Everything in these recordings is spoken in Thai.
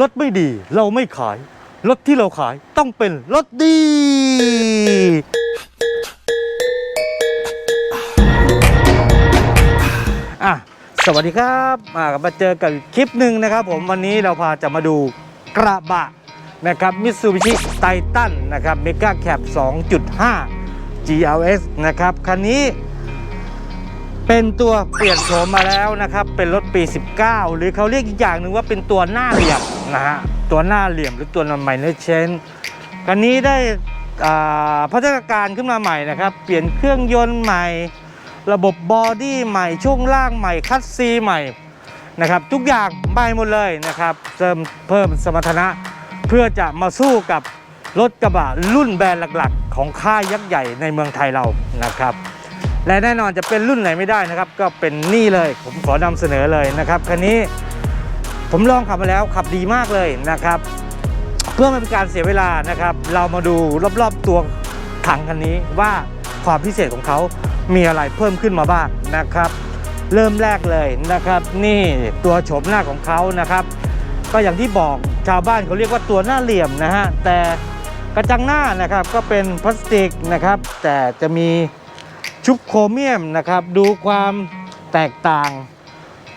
รถไม่ดีเราไม่ขาย รถที่เราขายต้องเป็นรถดี อะ สวัสดีครับอ่ามาเจอกับคลิปหนึ่งนะครับผมวันนี้เราพาจะมาดูกระบะนะครับมิ t ซูบิชิไททันนะครับเมกาแคป2.5 GLS นะครับ คันนี้ เป็นตัวเปลี่ยนโฉมมาแล้วนะครับ เป็นรถปี 19 หรือเขาเรียกอีกอย่างหนึ่งว่าเป็นตัวหน้าเหลี่ยมนะฮะ ตัวหน้าเหลี่ยมหรือตัวนำใหม่เนเชนคันนี้ได้พัฒนาการขึ้นมาใหม่นะครับ เปลี่ยนเครื่องยนต์ใหม่ ระบบบอดี้ใหม่ ช่วงล่างใหม่ คัสซีใหม่นะครับ ทุกอย่างใหม่หมดเลยนะครับ เติมเพิ่มสมรรถนะเพื่อจะมาสู้กับรถกระบะรุ่นแบรนด์หลักๆ ของค่ายยักษ์ใหญ่ในเมืองไทยเรานะครับ และแน่นอนจะเป็นรุ่นไหนไม่ได้นะครับ ก็เป็นนี่เลย ผมขอนำเสนอเลยนะครับคันนี้ผมลองขับมาแล้วขับดีมากเลยนะครับ เพื่อไม่เป็นการเสียเวลานะครับ เรามาดูรอบๆตัวถังคันนี้ว่าความพิเศษของเขามีอะไรเพิ่มขึ้นมาบ้างนะครับ เริ่มแรกเลยนะครับ นี่ตัวโฉมหน้าของเขานะครับ ก็อย่างที่บอกชาวบ้านเขาเรียกว่าตัวหน้าเหลี่ยมนะฮะแต่กระจังหน้านะครับก็เป็นพลาสติกนะครับ แต่จะมี ชุบโครเมียมนะครับ ดูความแตกต่าง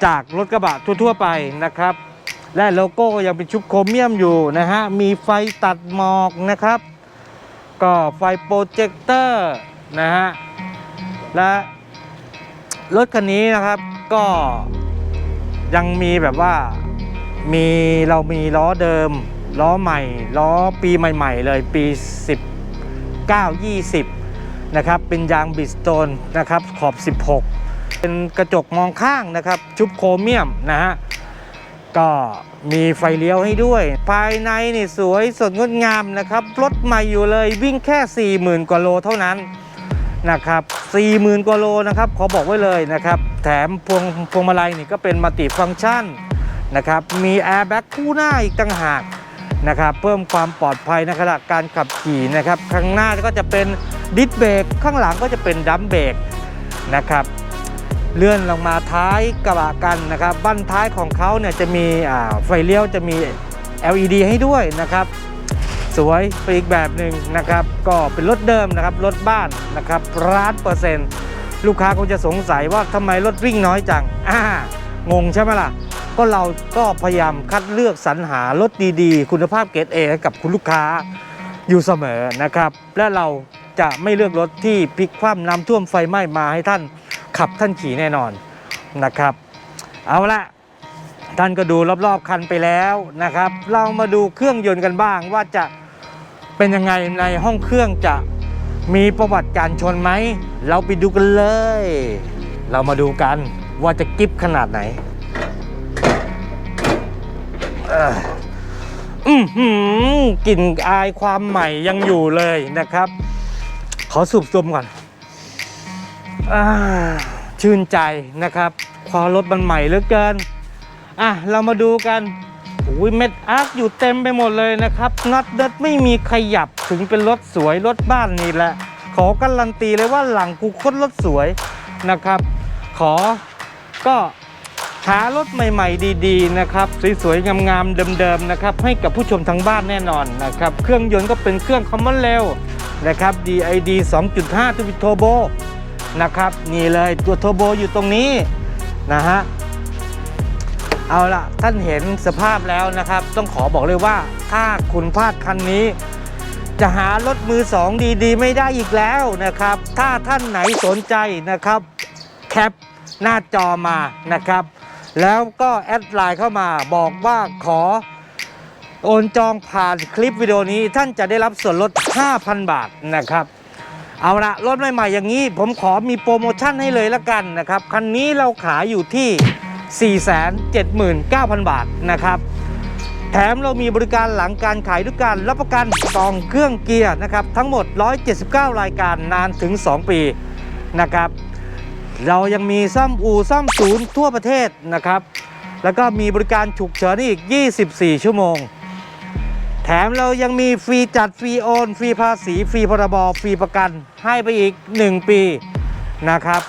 จากรถกระบะทั่วๆไปนะครับ และโลโก้ก็ยังเป็นชุบโครเมียมอยู่นะฮะ มีไฟตัดหมอกนะครับ ก็ไฟโปรเจคเตอร์นะฮะ และรถคันนี้นะครับก็ยังมีแบบว่ามีเรามีล้อเดิม ล้อใหม่ ล้อปีใหม่ ๆ เลยปี 19 20 นะครับเป็นยางบิสโตนนะครับขอบ 16 เป็นกระจกมองข้างนะครับชุบโครเมียมนะฮะก็มีไฟเลี้ยวให้ด้วย ภายในนี่สวยสดงดงามนะครับรถใหม่อยู่เลยวิ่งแค่ 40,000กว่าโลเท่านั้นนะครับ40,000กว่าโลนะครับขอบอกไว้เลยนะครับ แถมพวงพวงมาลัยนี่ก็เป็นมัลติฟังก์ชันนะครับมีแอร์แบ็กคู่หน้าอีกต่างหากนะครับเพิ่มความปลอดภัยในขณะการขับขี่นะครับข้างหน้าก็จะเป็น ดิสเบรกข้างหลังก็จะเป็นดัมเบรกนะครับ เลื่อนลงมาท้ายกระบะกันนะครับบั้นท้ายของเขาเนี่ยจะมีไฟเลี้ยวจะมี LED ให้ด้วยนะครับ สวยไปอีกแบบหนึ่งนะครับ ก็เป็นรถเดิมนะครับรถบ้านนะครับร้านเปอร์เซ็นต์ลูกค้าคงจะสงสัยว่าทำไมรถวิ่งน้อยจังอ่างงใช่ไหมล่ะก็เราก็พยายามคัดเลือกสรรหารถดีๆ คุณภาพเกรดเอให้กับคุณลูกค้าอยู่เสมอนะครับ และเรา จะไม่เลือกรถที่พลิกคว่ำน้ำท่วมไฟไหม้มาให้ท่านขับท่านขี่แน่นอนนะครับ เอาละท่านก็ดูรอบๆคันไปแล้วนะครับ เรามาดูเครื่องยนต์กันบ้างว่าจะเป็นยังไงในห้องเครื่องจะมีประวัติการชนไหม เราไปดูกันเลย เรามาดูกันว่าจะกิฟขนาดไหนเอ่ออือหือกลิ่นอายความใหม่ยังอยู่เลยนะครับ ขอสูบดมก่อนอชื่นใจนะครับพอรถมันใหม่เหลือเกิน อะ เรามาดูกันอุ้ยเม็ดอาร์คอยู่เต็มไปหมดเลยนะครับน็อตเดิดไม่มีขยับถึงเป็นรถสวยรถบ้านนี่แหละ ขอการันตีเลยว่าหลังกูคตรรถสวยนะครับ ขอก็หารถใหม่ ๆ ดีๆนะครับสวยๆงามๆเดิมๆนะครับให้กับผู้ชมทางบ้านแน่นอนนะครับ เครื่องยนต์ก็เป็นเครื่องคอมมอนเร็ว นะครับ DID 2.5ทวิโทโบนะครับนี่เลยตัวโทโบอยู่ตรงนี้นะฮะเอาละท่านเห็นสภาพแล้วนะครับ ต้องขอบอกเลยว่าถ้าคุณพลาดคันนี้ จะหารถมือสองดีๆ ไม่ได้อีกแล้วนะครับ ถ้าท่านไหนสนใจนะครับแคปหน้าจอมานะครับ แล้วก็แอดไลน์เข้ามาบอกว่าขอ โอนจองผ่านคลิปวิดีโอนี้ท่านจะได้รับส่วนลด 5,000 บาทนะครับ เอาละรถใหม่ๆอย่างนี้ ผมขอมีโปรโมชั่นให้เลยละกันนะครับคันนี้เราขายอยู่ที่ 479,000 บาทนะครับ แถมเรามีบริการหลังการขายด้วยการรับประกันกล่องเครื่องเกียร์นะครับ ทั้งหมด 179 รายการนานถึง 2 ปีนะครับเรายังมีซ่อมอู่ซ่อมศูนย์ทั่วประเทศนะครับ แล้วก็มีบริการฉุกเฉินอีก 24 ชั่วโมง ถมเรายังมีฟรีจัดฟรีโอน ฟรีภาษี ฟรีพรบฟรีประกัน ให้ไปอีก 1 ปีนะครับ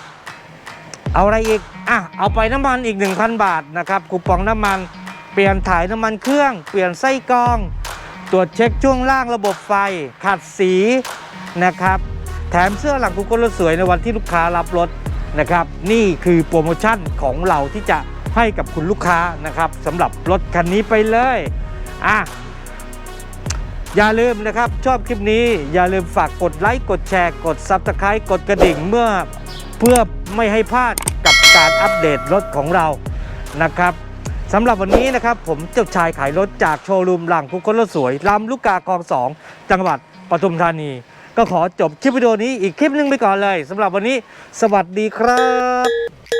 เอาอะไรอีก อะ เอาไปน้ำมันอีก 1,000 บาทนะครับคูปองน้ำมันเปลี่ยนถ่ายน้ำมันเครื่อง เปลี่ยนไส้กรอง ตรวจเช็คช่วงล่างระบบไฟ ขัดสีนะครับ แถมเสื้อหลังกุ๊กรถสวยในวันที่ลูกค้ารับรถนะครับ นี่คือโปรโมชั่นของเราที่จะให้กับคุณลูกค้านะครับสำหรับรถคันนี้ไปเลย อะ อย่าลืมนะครับ ชอบคลิปนี้อย่าลืมฝากกดไลค์กดแชร์กด Subscribe กดกระดิ่งเมื่อเพื่อไม่ให้พลาดกับการอัปเดตรถของเรานะครับสำหรับวันนี้นะครับ ผมเจ้าชายขายรถจากโชว์รูมหลังคุกคนรถสวยลำลูกกาคลองสองจังหวัดปทุมธานี ก็ขอจบคลิปวิดีโอนี้อีกคลิปหนึงไปก่อนเลยสำหรับวันนี้ สวัสดีครับ